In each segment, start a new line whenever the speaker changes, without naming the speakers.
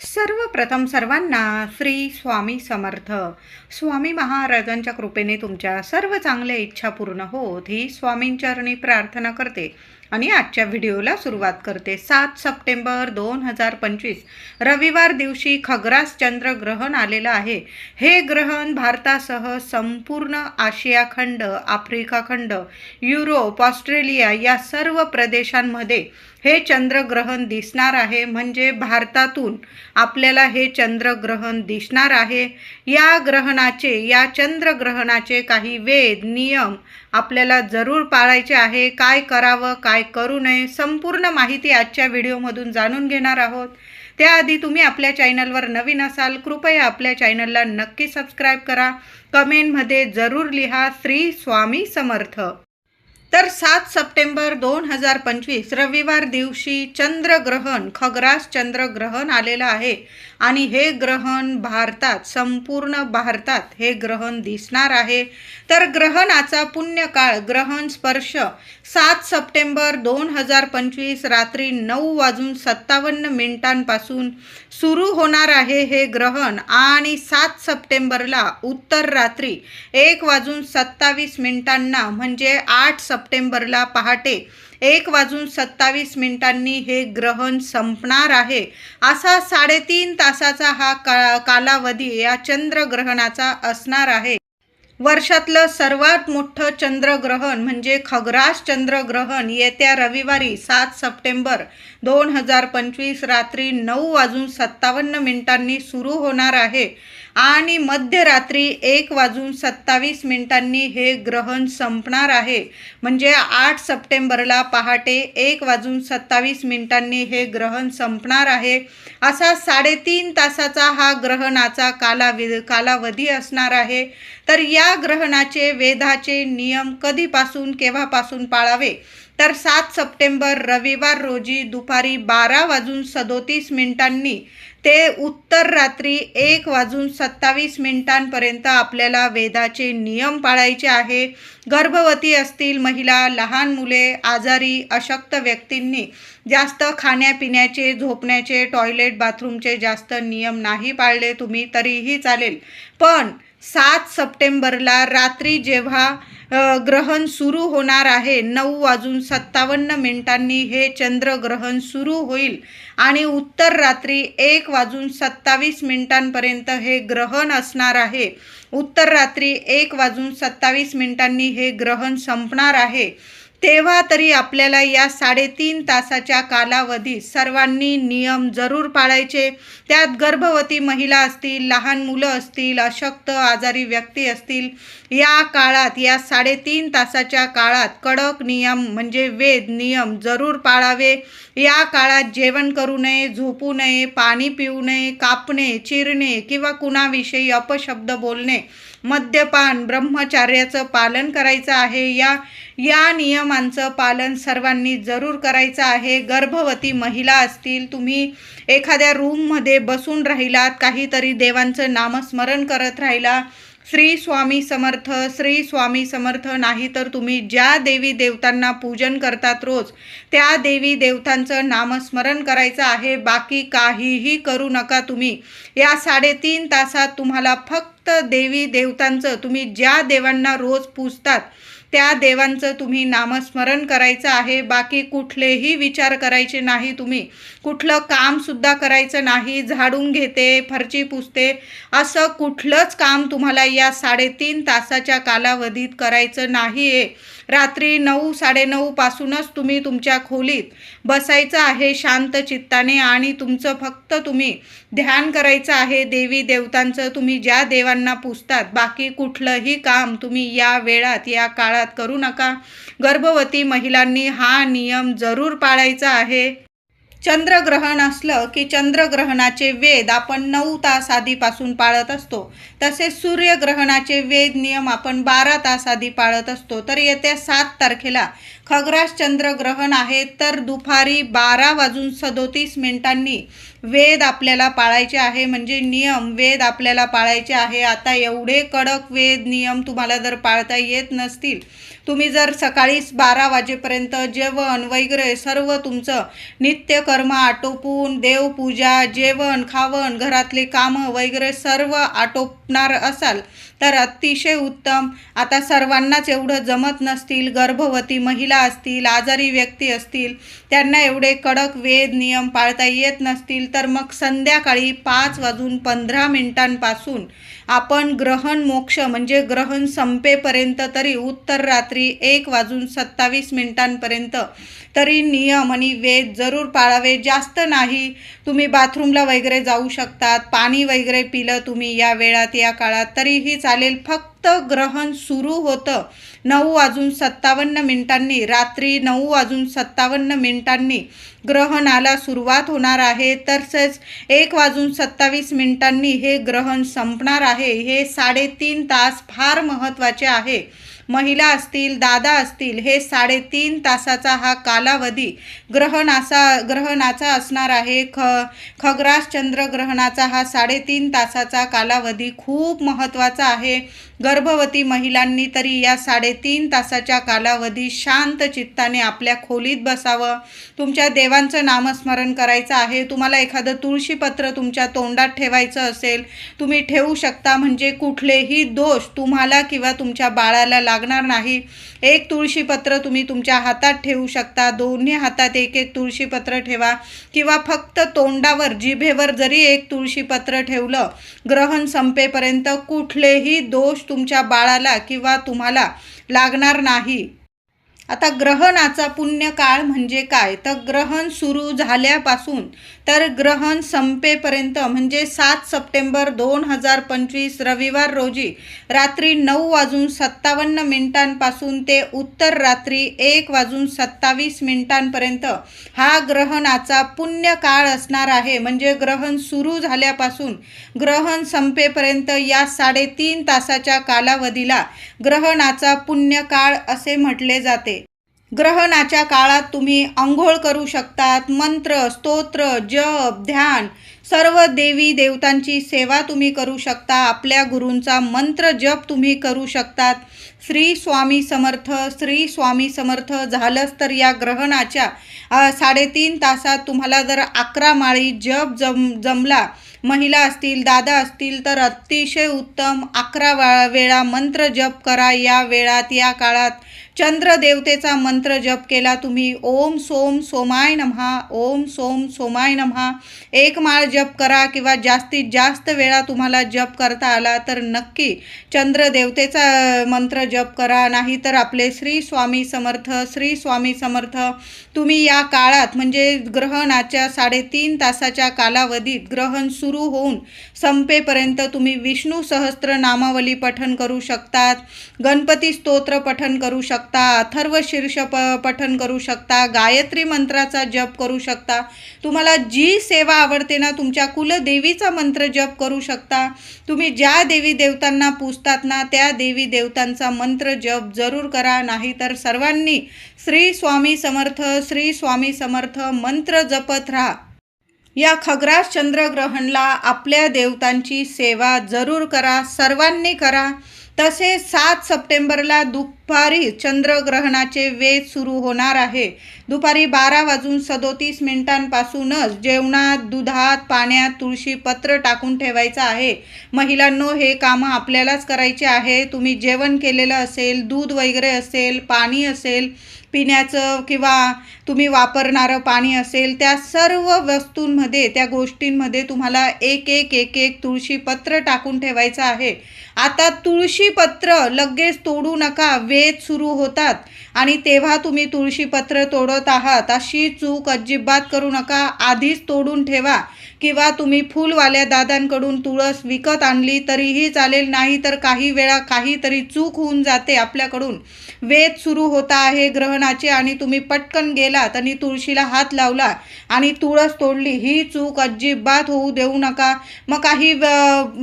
सर्वप्रथम सर्वांना श्री स्वामी समर्थ. स्वामी महाराजांच्या कृपेने तुमच्या सर्व चांगल्या इच्छा पूर्ण होत ही स्वामींचरणी प्रार्थना करते आणि आजच्या व्हिडिओला सुरुवात करते. सात सप्टेंबर दोन हजार पंचवीस रविवार दिवशी खग्रास चंद्र ग्रहण आलेलं आहे. हे ग्रहण भारतासह संपूर्ण आशिया खंड आफ्रिका खंड युरोप ऑस्ट्रेलिया या सर्व प्रदेशांमध्ये हे चंद्रग्रहण दिसणार आहे. म्हणजे भारतातून आपल्याला हे चंद्रग्रहण दिसणार आहे. या ग्रहणाचे या चंद्रग्रहणाचे काही वेद नियम आपल्याला जरूर पाळायचे आहे. काय करावं काय करू नये संपूर्ण माहिती आजच्या व्हिडिओमधून जाणून घेणार आहोत. त्याआधी तुम्ही आपल्या चॅनलवर नवीन असाल कृपया आपल्या चॅनलला नक्की सबस्क्राईब करा. कमेंटमध्ये जरूर लिहा श्री स्वामी समर्थ. तर सात सप्टेंबर दोन हजार पंचवीस रविवार दिवशी चंद्रग्रहण खग्रास चंद्रग्रहण आलेलं आहे. आणि हे ग्रहण भारतात संपूर्ण भारतात हे ग्रहण दिसणार आहे. तर ग्रहणाचा पुण्यकाळ ग्रहण स्पर्श सात सप्टेंबर दोन हजार पंचवीस रात्री नऊ वाजून सत्तावन्न मिनिटांपासून सुरू होणार आहे हे ग्रहण. आणि सात सप्टेंबरला उत्तर रात्री एक वाजून सत्तावीस मिनिटांना म्हणजे आठ सप्टेंबरला पहाटे एक वाजून सत्तावीस मिनिटांनी हे ग्रहण संपणार आहे. असा साडेतीन तासाचा हा का कालावधी या चंद्रग्रहणाचा असणार आहे. वर्षातलं सर्वात मोठं चंद्रग्रहण म्हणजे खग्रास चंद्रग्रहण येत्या रविवारी सात सप्टेंबर दोन हजार पंचवीस रात्री नऊ वाजून सत्तावन्न मिनिटांनी सुरू होणार आहे. आणि मध्यरात्री एक वाजून सत्तावीस मिनिटांनी हे ग्रहण संपणार आहे. म्हणजे आठ सप्टेंबरला पहाटे एक वाजून सत्तावीस मिनिटांनी हे ग्रहण संपणार आहे. असा साडेतीन तासाचा हा ग्रहणाचा कालावि कालावधी असणार आहे. तर या ग्रहणाचे वेधाचे नियम कधीपासून केव्हापासून पाळावे? तर सात सप्टेंबर रविवार रोजी दुपारी बारा वाजून सदोतीस मिनिटांनी ते उत्तर रात्री एक वाजून सत्तावीस मिनिटांपर्यंत आपल्याला वेदाचे नियम पाळायचे आहे. गर्भवती असतील महिला लहान मुले आजारी अशक्त व्यक्तींनी जास्त खाण्यापिण्याचे झोपण्याचे टॉयलेट बाथरूमचे जास्त नियम नाही पाळले तुम्ही तरीही चालेल. पण सात सप्टेंबरला रात्री जेव्हा ग्रहण सुरू होणार आहे नऊ वाजून सत्तावन्न मिनिटांनी हे चंद्रग्रहण सुरू होईल. आणि उत्तर रात्री एक वाजून सत्तावीस मिनिटांपर्यंत हे ग्रहण असणार आहे. उत्तर रात्री एक वाजून सत्तावीस मिनिटांनी हे ग्रहण संपणार आहे. तेव्हा तरी आपल्याला या साडेतीन तासाच्या कालावधीत सर्वांनी नियम जरूर पाळायचे. त्यात गर्भवती महिला असतील लहान मुलं असतील अशक्त आजारी व्यक्ती असतील या काळात या साडेतीन तासाच्या काळात कडक नियम म्हणजे वेद नियम जरूर पाळावे. या काळात जेवण करू नये झोपू नये पाणी पिऊ नये कापणे चिरणे किंवा कुणाविषयी अपशब्द बोलणे मद्यपान ब्रह्मचार्याचं पालन करायचं आहे. या या नियमांचं पालन सर्वांनी जरूर करायचं आहे. गर्भवती महिला असतील तुम्ही एखाद्या रूममध्ये बसून राहिलात काहीतरी देवांचं नामस्मरण करत राहिला श्री स्वामी समर्थ श्री स्वामी समर्थ नाही तर तुम्ही ज्या देवी देवतांना पूजन करतात रोज त्या देवी देवतांचं नामस्मरण करायचं आहे. बाकी काहीही करू नका तुम्ही. या साडेतीन तासात तुम्हाला फक्त देवी देवतांचं तुम्ही ज्या देवांना रोज पूजतात त्या देवांचं तुम्ही नामस्मरण करायचं आहे. बाकी कुठलेही विचार करायचे नाही तुम्ही. कुठलं कामसुद्धा करायचं नाही. झाडून घेते फरची पुसते. असं कुठलंच काम तुम्हाला या साडेतीन तासाच्या कालावधीत करायचं नाही आहे रात्री नऊ साडेनऊपासूनच तुम्ही तुमच्या खोलीत बसायचं आहे शांत चित्ताने आणि तुमचं फक्त तुम्ही ध्यान करायचं आहे देवी देवतांचं. तुम्ही ज्या देवांना पुजतात बाकी कुठलंही काम तुम्ही या वेळात या काळात करू नका. गर्भवती महिलांनी हा नियम जरूर पाळायचा आहे. चंद्रग्रहण असलं की चंद्रग्रहणाचे वेद आपण नऊ तास आधीपासून पाळत असतो. तसेच सूर्यग्रहणाचे वेद नियम आपण बारा तास आधी पाळत असतो. तर येत्या सात तारखेला खग्रास चंद्रग्रहण आहे तर दुपारी बारा वाजून सदोतीस मिनिटांनी वेद आपल्याला पाळायचे आहे. म्हणजे नियम वेद आपल्याला पाळायचे आहे. आता एवढे कडक वेद नियम तुम्हाला जर पाळता येत नसतील तुम्ही जर सकाळीच बारा वाजेपर्यंत जेवण वगैरे सर्व तुमचं नित्यकर्म आटोपून देवपूजा जेवण खावण घरातले कामं वगैरे सर्व आटोप आटोपणार असाल तर अतिशय उत्तम. आता सर्वांनाच एवढं जमत नसतील गर्भवती महिला असतील आजारी व्यक्ती असतील त्यांना एवढे कडक वेद नियम पाळता येत नसतील तर मग संध्याकाळी पाच वाजून पंधरा मिनिटांपासून आपण ग्रहण मोक्ष म्हणजे ग्रहण संपेपर्यंत तरी उत्तर रात्री एक वाजून सत्तावीस मिनिटांपर्यंत तरी नियम आणि वेद जरूर पाळावे. जास्त नाही तुम्ही बाथरूमला वगैरे जाऊ शकतात पाणी वगैरे पिलं तुम्ही या वेळात या काळात तरीही चालेल. फक्त ग्रहण सुरू होतं. नऊ वाजून सत्तावन्न मिनिटांनी रात्री नऊ वाजून सत्तावन्न मिनिटांनी ग्रहणाला सुरुवात होणार आहे. तसेच एक वाजून सत्तावीस मिनिटांनी हे ग्रहण संपणार आहे. हे साडेतीन तास फार महत्त्वाचे आहे. महिला असतील दादा असतील हे साडेतीन तासाचा हा कालावधी ग्रहणाचा ग्रहणाचा असणार आहे. ख खग्रास चंद्रग्रहणाचा हा साडेतीन तासाचा कालावधी खूप महत्त्वाचा आहे. गर्भवती महिलांनी तरी या साडेतीन तासाच्या कालावधी शांत चित्ताने आपल्या खोलीत बसावं. तुमच्या देवांचं नामस्मरण करायचं आहे. तुम्हाला एखादं तुळशीपत्र तुमच्या तोंडात ठेवायचं असेल तुम्ही ठेवू शकता. म्हणजे कुठलेही दोष तुम्हाला किंवा तुमच्या बाळाला लागणार नाही. एक तुळशीपत्र तुम्ही तुमच्या हातात ठेवू शकता. दोन्ही हातात एक एक तुळशीपत्र ठेवा. किंवा फक्त तोंडावर जिभेवर जरी एक तुळशीपत्र ठेवलं ग्रहण संपेपर्यंत कुठलेही दोष तुमच्या बाळाला किंवा तुम्हाला लागणार नाही. आता ग्रहणाचा पुण्य काळ म्हणजे काय? तर ग्रहण सुरू झाल्यापासून तर ग्रहण संपेपर्यंत म्हणजे सात सप्टेंबर दोन हजार पंचवीस रविवार रोजी रात्री नऊ वाजून सत्तावन्न मिनिटांपासून ते उत्तर रात्री एक वाजून सत्तावीस मिनिटांपर्यंत हा ग्रहणाचा पुण्य काळ असणार आहे. म्हणजे ग्रहण सुरू झाल्यापासून ग्रहण संपेपर्यंत या साडेतीन तासाच्या कालावधीला ग्रहणाचा पुण्य काळ असे म्हटले जाते. ग्रहणाच्या काळात तुम्ही आंघोळ करू शकतात. मंत्र स्तोत्र जप ध्यान सर्व देवी देवतांची सेवा तुम्ही करू शकता. आपल्या गुरूंचा मंत्र जप तुम्ही करू शकतात. श्री स्वामी समर्थ श्री स्वामी समर्थ झालंच तर या ग्रहणाच्या साडेतीन तासात तुम्हाला जर अकरा माळी जप जम जमला महिला असतील दादा असतील तर अतिशय उत्तम अकरा वा वेळा मंत्र जप करा. या वेळात या काळात चंद्र देवतेचा मंत्र जप केला तुम्ही. ओम सोम सोमाय नमहा. ओम सोम सोमाय नमहा. एक माळ जप करा किंवा जास्तीत जास्त वेळा तुम्हाला जप करता आला तर नक्की चंद्र देवतेचा मंत्र जप करा. नाहीतर आपले श्री स्वामी समर्थ श्री स्वामी समर्थ तुम्ही या काळात म्हणजे ग्रहणाच्या साडेतीन तासाच्या कालावधीत ग्रहण सुरू होऊन संपेपर्यंत तुम्ही विष्णू सहस्त्र नामावली पठन करू शकतात. गणपती स्तोत्र पठन करू शकता अथर्व शीर्ष प पठन करू शकता गायत्री मंत्राचा जप करू शकता. तुम्हाला जी सेवा आवडते ना तुमच्या कुलदेवीचा मंत्र जप करू शकता. तुम्ही ज्या देवी देवतांना पूजतात ना त्या देवी देवतांचा मंत्र जप जरूर करा. नाहीतर सर्वांनी श्री स्वामी समर्थ श्री स्वामी समर्थ मंत्र जपत राहा. या खग्रास चंद्रग्रहणला आपल्या देवतांची सेवा जरूर करा. सर्वांनी करा. तसेच सात सप्टेंबरला दुपारी चंद्रग्रहणाचे वेध सुरू होणार आहे. दुपारी बारा वाजून सदोतीस मिनिटांपासूनच जेवणात दुधात पाण्यात तुळशी पत्र टाकून ठेवायचं आहे. महिलांनो हे कामं आपल्यालाच करायचे आहे. तुम्ही जेवण केलेलं असेल दूध वगैरे असेल पाणी असेल पिण्याचं किंवा तुम्ही वापरणारं पाणी असेल त्या सर्व वस्तूंमध्ये त्या गोष्टींमध्ये तुम्हाला एक एक एक एक तुळशीपत्र टाकून ठेवायचं आहे. आता तुळशीपत्र लगेच तोडू नका. वेध सुरू होतात. आणि तेव्हा तुम्ही तुळशीपत्र तोडत आहात अशी चूक अजिबात करू नका. आधीच तोडून ठेवा. किंवा तुम्ही फुलवाल्या दादांकडून तुळस विकत आणली तरीही चालेल. नाही तर काही वेळा काहीतरी चूक होऊन जाते आपल्याकडून. वेध सुरू होता आहे ग्रहणाचे आणि तुम्ही पटकन गेलात आणि तुळशीला हात लावला आणि तुळस तोडली. ही चूक अजिबात होऊ देऊ नका. मग काही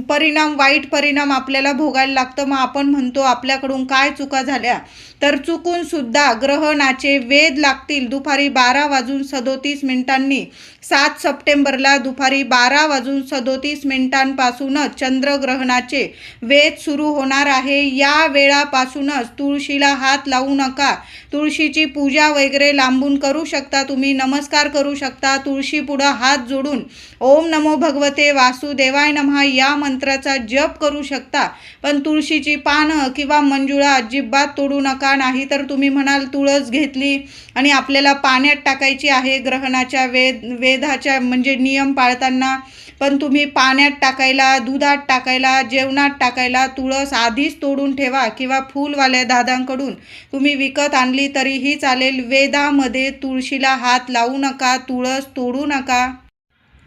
परिणाम वाईट परिणाम आपल्याला भोगायला लागतं. मग आपण म्हणतो आपल्याकडून काय चुका झाल्या? तर चुकून सुद्धा ग्रहणाचे वेध लागतील. दुपारी बारा वाजून सदोतीस मिनिटांनी सात सप्टेंबरला दुपारी बारा वाजून सदोतीस मिनिटांपासूनच चंद्रग्रहणाचे वेध सुरू होणार आहे. या वेळापासूनच तुळशीला हात लावू नका. तुळशीची पूजा वगैरे लांबून करू शकता तुम्ही नमस्कार करू शकता. तुळशी पुढं हात जोडून ओम नमो भगवते वासुदेवाय नमः या मंत्राचा जप करू शकता. पण तुळशीची पानं किंवा मंजुळा अजिबात तोडू नका. नाही तर तुम्ही म्हणाल तुळस घेतली आणि आपल्याला पाण्यात टाकायची आहे ग्रहणाच्या वेद वेधाच्या म्हणजे नियम पाळताना. पण तुम्ही पाण्यात टाकायला दुधात टाकायला जेवणात टाकायला तुळस आधीच तोडून ठेवा किंवा फूलवाल्या दादांकडून. तुम्ही विकत आणली तरीही चालेल. वेदामध्ये तुळशीला हात लावू नका तुळस तोडू नका.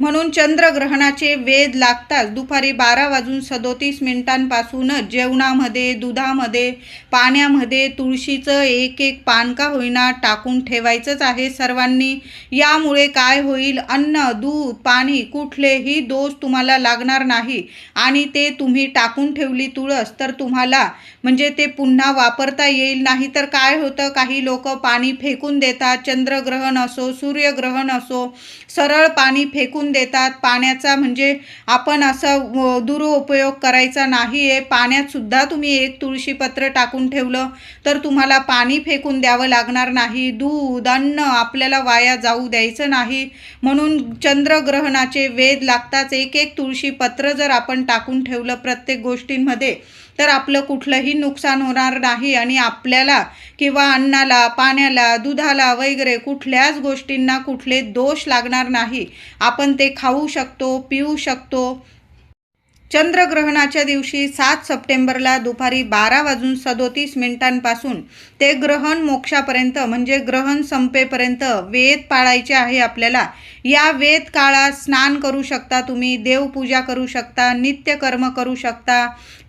म्हणून चंद्रग्रहणाचे वेध लागताच दुपारी बारा वाजून सदोतीस मिनिटांपासूनच जेवणामध्ये दुधामध्ये पाण्यामध्ये तुळशीचं एक एक पान का होईना टाकून ठेवायचंच आहे सर्वांनी. यामुळे काय होईल? अन्न दूध पाणी कुठलेही दोष तुम्हाला लागणार नाही. आणि ते तुम्ही टाकून ठेवली तुळस तर तुम्हाला म्हणजे ते पुन्हा वापरता येईल. नाही तर काय होतं? काही लोक पाणी फेकून देतात. चंद्रग्रहण असो सूर्यग्रहण असो सरळ पाणी फेकून देतात. पाण्याचा म्हणजे आपण असं दुरुपयोग करायचा नाही आहे पाण्यातसुद्धा तुम्ही एक तुळशीपत्र टाकून ठेवलं तर तुम्हाला पाणी फेकून द्यावं लागणार नाही. दूध अन्न आपल्याला वाया जाऊ द्यायचं नाही. म्हणून चंद्रग्रहणाचे वेध लागताच एक एक तुळशीपत्र जर आपण टाकून ठेवलं प्रत्येक गोष्टींमध्ये तर आपलं कुठलंही नुकसान होणार नाही आणि आपल्याला किंवा अन्नाला पाण्याला दुधाला वगैरे कुठल्याच गोष्टींना कुठले दोष लागणार नाही. आपण ते खाऊ शकतो पिऊ शकतो. चंद्रग्रहणाच्या दिवशी सात सप्टेंबरला दुपारी बारा वाजून सदोतीस मिनिटांपासून ते ग्रहण मोक्षापर्यंत म्हणजे ग्रहण संपेपर्यंत वेद पाळायचे आहे आपल्याला. या वेद काळात स्नान करू शकता तुम्ही देवपूजा करू शकता नित्यकर्म करू शकता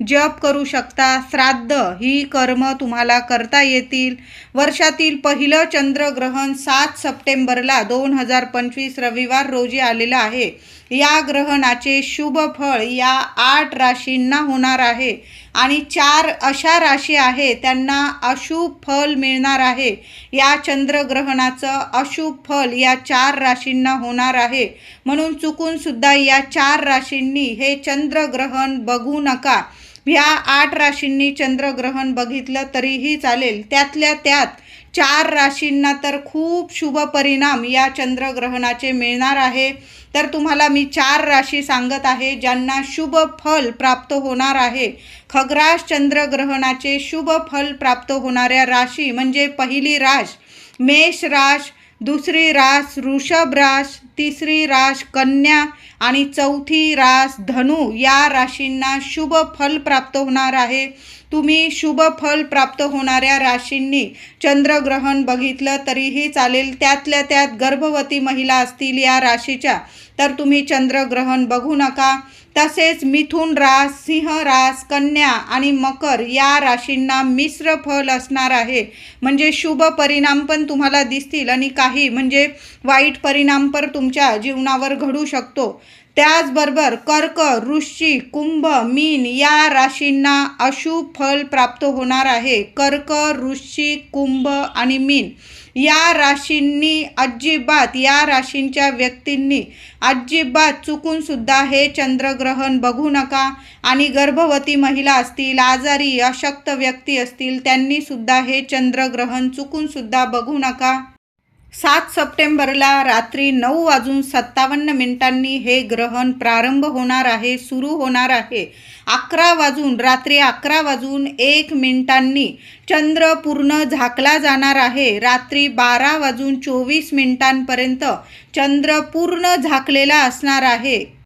जप करू शकता श्राद्ध ही कर्म तुम्हाला करता येतील. वर्षातील पहिलं चंद्रग्रहण सात सप्टेंबरला दोन हजार पंचवीस रविवार रोजी आलेलं आहे. या ग्रहणाचे शुभ फळ या आठ राशींना होणार आहे. आणि चार अशा राशी आहे त्यांना अशुभ फल मिळणार आहे. या चंद्रग्रहणाचं अशुभ फल या चार राशींना होणार आहे. म्हणून चुकूनसुद्धा या चार राशींनी हे चंद्रग्रहण बघू नका. ह्या आठ राशींनी चंद्रग्रहण बघितलं तरीही चालेल. त्यातल्या त्यात चार राशींना तर खूप शुभ परिणाम या चंद्रग्रहणाचे मिळणार आहे. तर तुम्हाला मी चार राशी सांगत आहे ज्यांना शुभ फल प्राप्त होणार आहे. खग्रास चंद्रग्रहणाचे शुभ फल प्राप्त होणाऱ्या राशी म्हणजे पहिली राश मेष राश दुसरी रास वृषभ रास तिसरी रास कन्या आणि चौथी रास धनु या राशींना शुभ फल प्राप्त होणार आहे. तुम्ही शुभ फल प्राप्त होणाऱ्या राशींनी चंद्रग्रहण बघितलं तरीही चालेल. त्यातल्या त्यात गर्भवती महिला असतील या राशीच्या तर तुम्ही चंद्रग्रहण बघू नका. तसेच मिथुन रास सिंह रास कन्या आणि मकर या राशींना मिश्र फल असणार आहे. म्हणजे शुभ परिणाम पण तुम्हाला दिसतील आणि काही म्हणजे वाईट परिणाम पण तुमच्या जीवनावर घडू शकतो. त्याचबरोबर कर्क वृश्चिक कुंभ मीन या राशींना अशुभ फल प्राप्त होणार आहे. कर्क वृश्चिक कुंभ आणि मीन या राशींनी अजिबात या राशींच्या व्यक्तींनी अजिबात चुकूनसुद्धा हे चंद्रग्रहण बघू नका आणि गर्भवती महिला असतील आजारी अशक्त व्यक्ती असतील त्यांनीसुद्धा हे चंद्रग्रहण चुकूनसुद्धा बघू नका. सात सप्टेंबरला रात्री नऊ वाजून सत्तावन्न मिनिटांनी हे ग्रहण प्रारंभ होणार आहे सुरू होणार आहे. अकरा वाजून रात्री अकरा वाजून एक मिनिटांनी चंद्र पूर्ण झाकला जाणार आहे. रात्री बारा वाजून चोवीस मिनिटांपर्यंत चंद्र पूर्ण झाकलेला असणार आहे.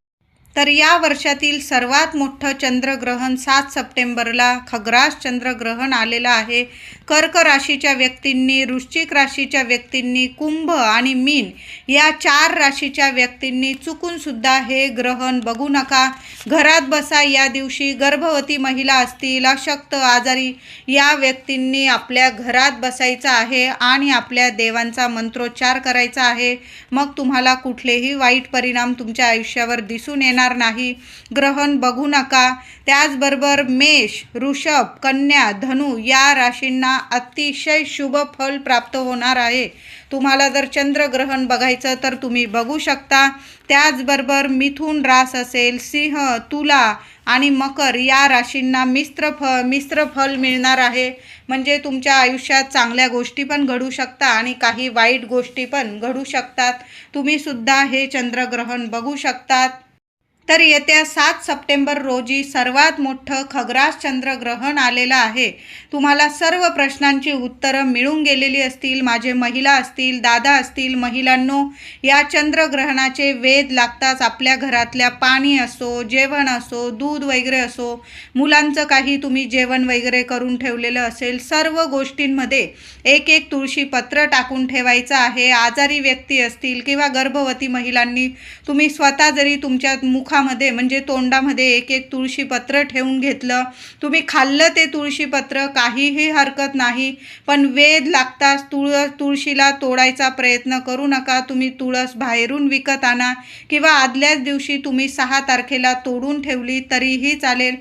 तर या वर्षातील सर्वात मोठं चंद्रग्रहण सात सप्टेंबरला खग्रास चंद्रग्रहण आलेलं आहे. कर्क राशीच्या व्यक्तींनी वृश्चिक राशीच्या व्यक्तींनी कुंभ आणि मीन या चार राशीच्या व्यक्तींनी चुकूनसुद्धा हे ग्रहण बघू नका. घरात बसा या दिवशी गर्भवती महिला असतील अशक्त आजारी या व्यक्तींनी आपल्या घरात बसायचं आहे आणि आपल्या देवांचा मंत्रोच्चार करायचा आहे. मग तुम्हाला कुठलेही वाईट परिणाम तुमच्या आयुष्यावर दिसून येणार होणार नाही. ग्रहण बघू नका. त्याचबरोबर मेष ऋषभ कन्या धनु या राशींना अतिशय शुभ फल प्राप्त होणार आहे. तुम्हाला जर चंद्रग्रहण बघायचं तर तुम्ही बघू शकता. त्याचबरोबर मिथुन रास असेल सिंह तुला आणि मकर या राशींना मिश्र फ मिश्र फल मिळणार आहे. म्हणजे तुमच्या आयुष्यात चांगल्या गोष्टी पण घडू शकता आणि काही वाईट गोष्टी पण घडू शकतात. तुम्ही सुद्धा हे चंद्रग्रहण बघू शकतात. तर येत्या सात सप्टेंबर रोजी सर्वात मोठं खग्रास चंद्रग्रहण आलेलं आहे. तुम्हाला सर्व प्रश्नांची उत्तरं मिळून गेलेली असतील माझे महिला असतील दादा असतील महिलांनो या चंद्रग्रहणाचे वेध लागताच आपल्या घरातल्या पाणी असो जेवण असो दूध वगैरे असो मुलांचं काही तुम्ही जेवण वगैरे करून ठेवलेलं असेल सर्व गोष्टींमध्ये एक एक तुळशी पत्र टाकून ठेवायचं आहे. आजारी व्यक्ती असतील किंवा गर्भवती महिलांनी तुम्ही स्वतः जरी तुमच्या मुखामध्ये म्हणजे तोंडामध्ये एक एक तुळशीपत्र ठेवून घेतलं. तुम्ही खाल्लं ते तुळशीपत्र काहीही हरकत नाही. पण वेद लागताच तुळ तुळशीला तोडायचा प्रयत्न करू नका. तुम्ही तुळस बाहेरून विकत आणा. किंवा आदल्याच दिवशी तुम्ही सहा तारखेला तोडून ठेवली तरीही चालेल.